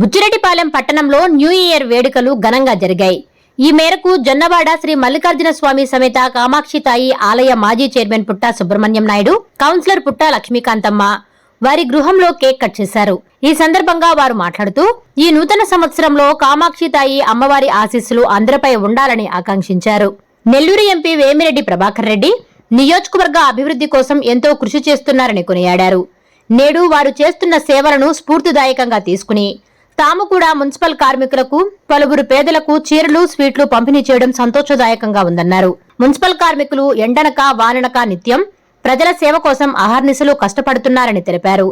బుచ్చిరెడ్డిపాలెం పట్టణంలో new year వేడుకలు ఘనంగా జరిగాయి. ఈ మేరకు జొన్నవాడ శ్రీ మల్లికార్జున స్వామి సమేత కామాక్షి తాయి ఆలయ మాజీ చైర్మన్ పుట్టా సుబ్రహ్మణ్యం నాయుడు కౌన్సిలర్ పుట్టా లక్ష్మీకాంతమ్మ వారి గృహంలో కేక్ కట్ చేశారు. ఈ సందర్భంగా వారు మాట్లాడుతూ ఈ నూతన సంవత్సరంలో కామాక్షి తాయి అమ్మవారి ఆశీస్సులు అందరిపై ఉండాలని ఆకాంక్షించారు. నెల్లూరు ఎంపీ వేమిరెడ్డి ప్రభాకర్ రెడ్డి నియోజకవర్గ అభివృద్ధి కోసం ఎంతో కృషి చేస్తున్నారని కొనియాడారు. నేడు వారు చేస్తున్న సేవలను స్ఫూర్తిదాయకంగా తీసుకుని తాము కూడా మున్సిపల్ కార్మికులకు పలువురు పేదలకు చీరలు స్వీట్లు పంపిణీ చేయడం సంతోషదాయకంగా ఉందన్నారు. మున్సిపల్ కార్మికులు ఎండనక వాననక నిత్యం ప్రజల సేవ కోసం అహర్నిశలు కష్టపడుతున్నారని తెలిపారు.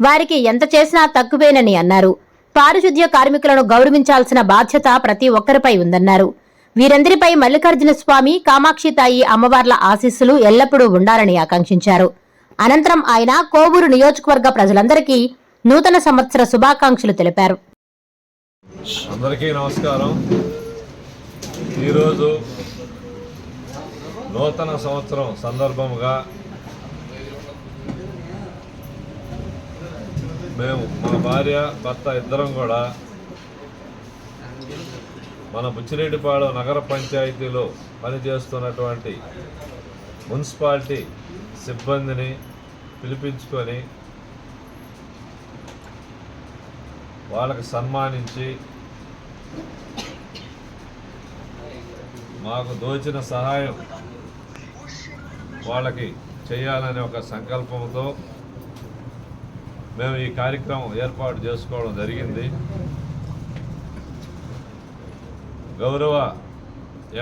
వారికి ఎంత చేసినా తక్కువేనని అన్నారు. పారిశుద్ధ్య కార్మికులను గౌరవించాల్సిన బాధ్యత ప్రతి ఒక్కరిపై ఉందన్నారు. వీరందరిపై మల్లికార్జున స్వామి కామాక్షి తాయి అమ్మవార్ల ఆశీస్సులు ఎల్లప్పుడూ ఉండాలని ఆకాంక్షించారు. అనంతరం ఆయన కోవూరు నియోజకవర్గ ప్రజలందరికీ నూతన సంవత్సర శుభాకాంక్షలు తెలిపారు. అందరికీ నమస్కారం. ఈరోజు నూతన సంవత్సరం సందర్భముగా మేము మా భార్య భర్త ఇద్దరం కూడా మన బుచ్చిరెడ్డిపాడు నగర పంచాయతీలో పనిచేస్తున్నటువంటి మున్సిపాలిటీ సిబ్బందిని పిలిపించుకొని వాళ్ళకి సన్మానించి మాకు దోచిన సహాయం వాళ్ళకి చేయాలనే ఒక సంకల్పంతో మేము ఈ కార్యక్రమం ఏర్పాటు చేసుకోవడం జరిగింది. గౌరవ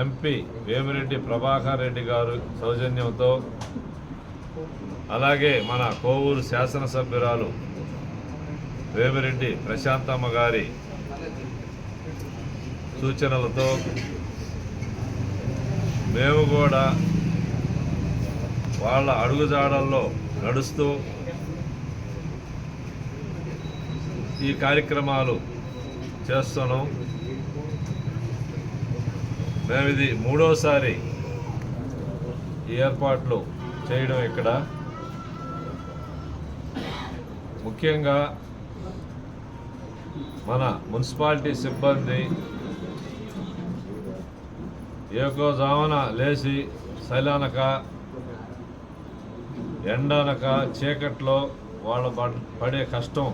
ఎంపీ వేమిరెడ్డి ప్రభాకర్ రెడ్డి గారు సౌజన్యంతో అలాగే మన కోవూరు శాసనసభ్యురాలు వేమిరెడ్డి ప్రశాంతమ్మ గారి సూచనలతో మేము కూడా వాళ్ళ అడుగుజాడల్లో నడుస్తూ ఈ కార్యక్రమాలు చేస్తున్నాం. మేము ఇది మూడోసారి ఏర్పాట్లు చేయడం ఇక్కడ. ముఖ్యంగా మన మున్సిపాలిటీ సిబ్బంది ఏకోజామున లేచి శైలానక ఎండానక చీకట్లో వాళ్ళ పడ్- పడే కష్టం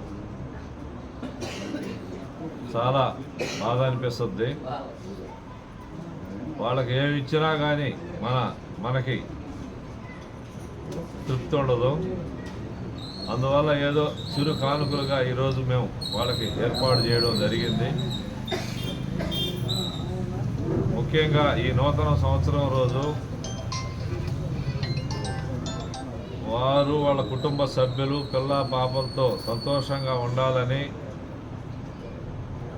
చాలా బాధ అనిపిస్తుంది. వాళ్ళకి ఏమి ఇచ్చినా కానీ మన మనకి తృప్తి ఉండదు. అందువల్ల ఏదో చిరు కానుకలుగా ఈరోజు మేము వాళ్ళకి ఏర్పాటు చేయడం జరిగింది. ముఖ్యంగా ఈ నూతన సంవత్సరం రోజు వారు వాళ్ళ కుటుంబ సభ్యులు పిల్ల పాపలతో సంతోషంగా ఉండాలని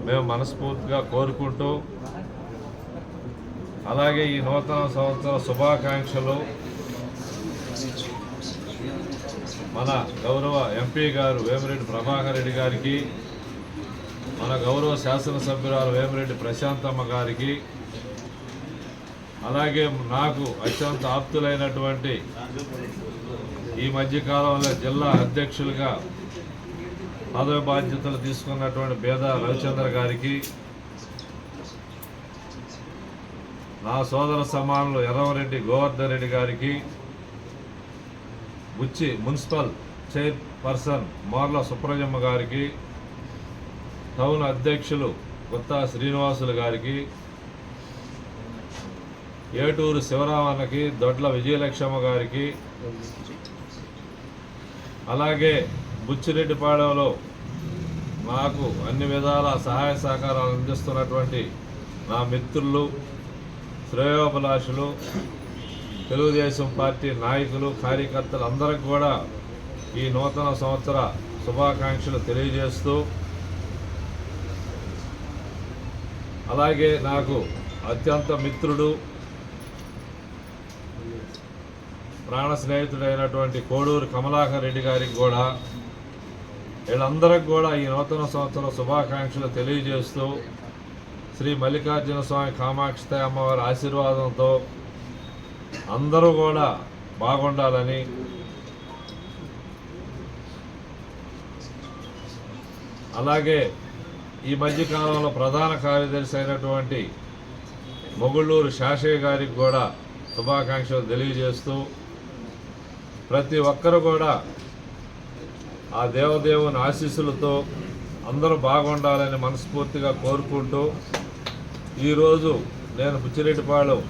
మేము మనస్ఫూర్తిగా కోరుకుంటూ అలాగే ఈ నూతన సంవత్సర శుభాకాంక్షలు మన గౌరవ ఎంపీ గారు వేమిరెడ్డి ప్రభాకర్ రెడ్డి గారికి మన గౌరవ శాసనసభ్యురాలు వేమిరెడ్డి ప్రశాంతమ్మ గారికి అలాగే నాకు అత్యంత ఆప్తులైనటువంటి ఈ మధ్యకాలంలో జిల్లా అధ్యక్షులుగా పదవి బాధ్యతలు తీసుకున్నటువంటి బేద రవిచంద్ర గారికి నా సోదర సమానులు ఎర్రవరెడ్డి గోవర్ధన్ రెడ్డి గారికి బుచ్చి మున్సిపల్ చైర్పర్సన్ మోర్ల సుప్రజమ్మ గారికి టౌన్ అధ్యక్షులు గుత్తా శ్రీనివాసులు గారికి ఏటూరు శివరామన్నకి దొడ్ల విజయలక్ష్మ గారికి అలాగే బుచ్చిరెడ్డిపాళెంలో నాకు అన్ని విధాల సహాయ సహకారాలు అందిస్తున్నటువంటి నా మిత్రులు శ్రేయోభిలాషులు తెలుగుదేశం పార్టీ నాయకులు కార్యకర్తలు అందరికి కూడా ఈ నూతన సంవత్సర శుభాకాంక్షలు తెలియజేస్తూ అలాగే నాకు అత్యంత మిత్రుడు ప్రాణ స్నేహితుడైనటువంటి కోడూరు కమలాకర్ రెడ్డి గారికి కూడా వీళ్ళందరికి కూడా ఈ నూతన సంవత్సరం శుభాకాంక్షలు తెలియజేస్తూ శ్రీ మల్లికార్జున స్వామి కామాక్షి అమ్మవారి ఆశీర్వాదంతో అందరూ కూడా బాగుండాలని అలాగే ఈ మధ్యకాలంలో ప్రధాన కార్యదర్శి అయినటువంటి మొగుళ్ళూరు శాషయ్య గారికి కూడా శుభాకాంక్షలు తెలియజేస్తూ ప్రతి ఒక్కరు కూడా ఆ దేవదేవుని ఆశీస్సులతో అందరూ బాగుండాలని మనస్ఫూర్తిగా కోరుకుంటూ ఈరోజు నేను బుచ్చిరెడ్డిపాళెం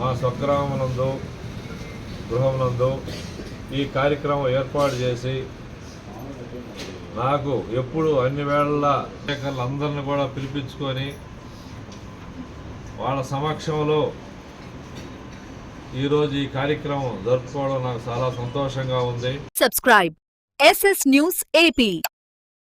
మా స్వగ్రామనందు గృహమునందు ఈ కార్యక్రమం ఏర్పాటు చేసి నాకు ఎప్పుడు అన్ని వేళలా అందరిని కూడా పిలిపించుకొని వాళ్ళ సమక్షంలో ఈరోజు ఈ కార్యక్రమం జరుపుకోవడం నాకు చాలా సంతోషంగా ఉంది. Subscribe SS news AP